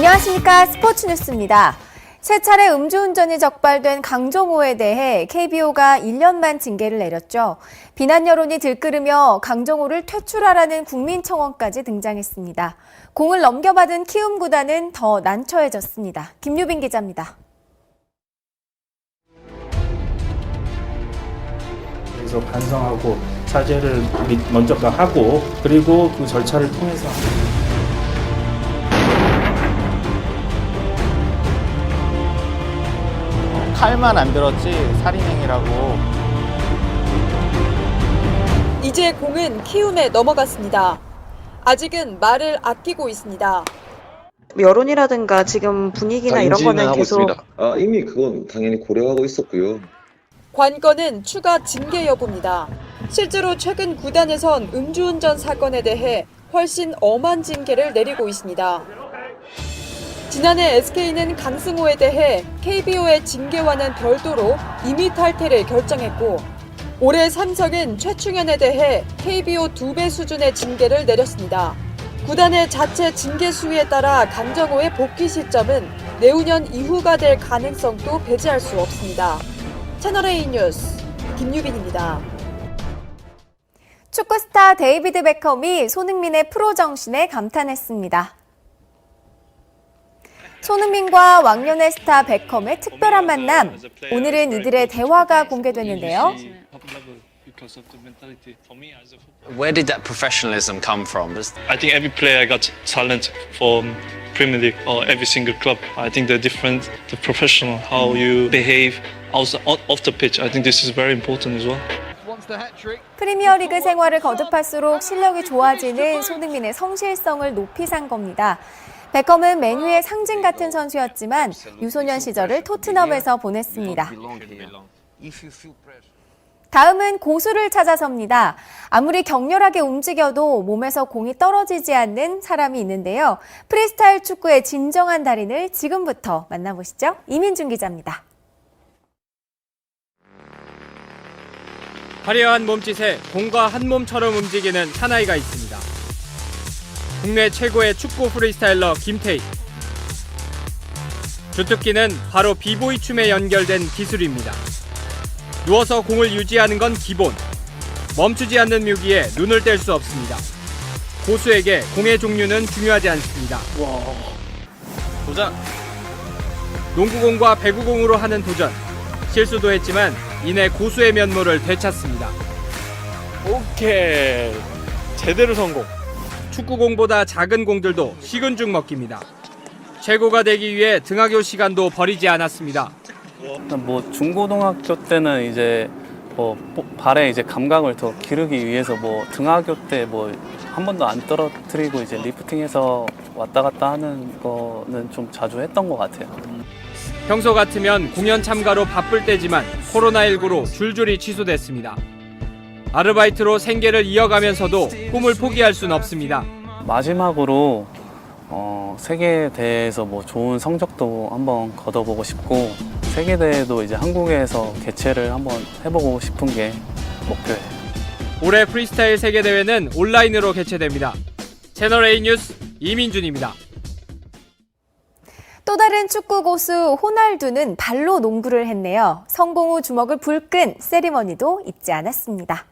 안녕하십니까. 스포츠 뉴스입니다. 세 차례 음주운전이 적발된 강정호에 대해 KBO가 1년만 징계를 내렸죠. 비난 여론이 들끓으며 강정호를 퇴출하라는 국민청원까지 등장했습니다. 공을 넘겨받은 키움 구단은 더 난처해졌습니다. 김유빈 기자입니다. 그래서 반성하고 사죄를 미- 먼저가 하고 그리고 그 절차를 통해서 칼만 안 들었지 살인행위라고 이제 공은 키움에 넘어갔습니다. 아직은 말을 아끼고 있습니다. 여론이라든가 지금 분위기나 다 이런 인지는 거는 하고 계속 있습니다. 아, 이미 그건 당연히 고려하고 있었고요. 관건은 추가 징계 여부입니다. 실제로 최근 구단에선 음주운전 사건에 대해 훨씬 엄한 징계를 내리고 있습니다. 지난해 SK는 강승호에 대해 KBO의 징계와는 별도로 임의 탈퇴를 결정했고 올해 삼성은 최충현에 대해 KBO 두 배 수준의 징계를 내렸습니다. 구단의 자체 징계 수위에 따라 강정호의 복귀 시점은 내후년 이후가 될 가능성도 배제할 수 없습니다. 채널A 뉴스 김유빈입니다. 축구 스타 데이비드 베컴이 손흥민의 프로 정신에 감탄했습니다. 손흥민과 왕년의 스타 베컴의 특별한 만남. 오늘은 이들의 대화가 공개됐는데요. Where did that professionalism come from? I think every player got talent from Premier League or every single club. I think the different, the professional, how you behave also off the pitch. I think this is very important as well. 프리미어리그 생활을 거듭할수록 실력이 좋아지는 손흥민의 성실성을 높이 산 겁니다. 베컴은 맨유의 상징 같은 선수였지만 유소년 시절을 토트넘에서 보냈습니다. 다음은 고수를 찾아섭니다. 아무리 격렬하게 움직여도 몸에서 공이 떨어지지 않는 사람이 있는데요. 프리스타일 축구의 진정한 달인을 지금부터 만나보시죠. 이민준 기자입니다. 화려한 몸짓에 공과 한 몸처럼 움직이는 사나이가 있습니다. 국내 최고의 축구 프리스타일러 김태희. 주특기는 바로 비보이 춤에 연결된 기술입니다. 누워서 공을 유지하는 건 기본. 멈추지 않는 묘기에 눈을 뗄 수 없습니다. 고수에게 공의 종류는 중요하지 않습니다. 도전! 농구공과 배구공으로 하는 도전. 실수도 했지만 이내 고수의 면모를 되찾습니다. 오케이. 제대로 성공. 축구공보다 작은 공들도 식은 죽 먹깁니다. 최고가 되기 위해 등하교 시간도 버리지 않았습니다. 뭐 중고등학교 때는 이제 뭐 발에 이제 감각을 더 기르기 위해서 뭐 등하교 때 뭐 한 번도 안 떨어뜨리고 이제 리프팅해서 왔다 갔다 하는 거는 좀 자주 했던 것 같아요. 평소 같으면 공연 참가로 바쁠 때지만 코로나19로 줄줄이 취소됐습니다. 아르바이트로 생계를 이어가면서도 꿈을 포기할 순 없습니다. 마지막으로 어, 세계 대회에서 뭐 좋은 성적도 한번 거둬보고 싶고 세계 대회도 이제 한국에서 개최를 한번 해보고 싶은 게 목표예요. 올해 프리스타일 세계대회는 온라인으로 개최됩니다. 채널A 뉴스 이민준입니다. 또 다른 축구 고수 호날두는 발로 농구를 했네요. 성공 후 주먹을 불끈 세리머니도 잊지 않았습니다.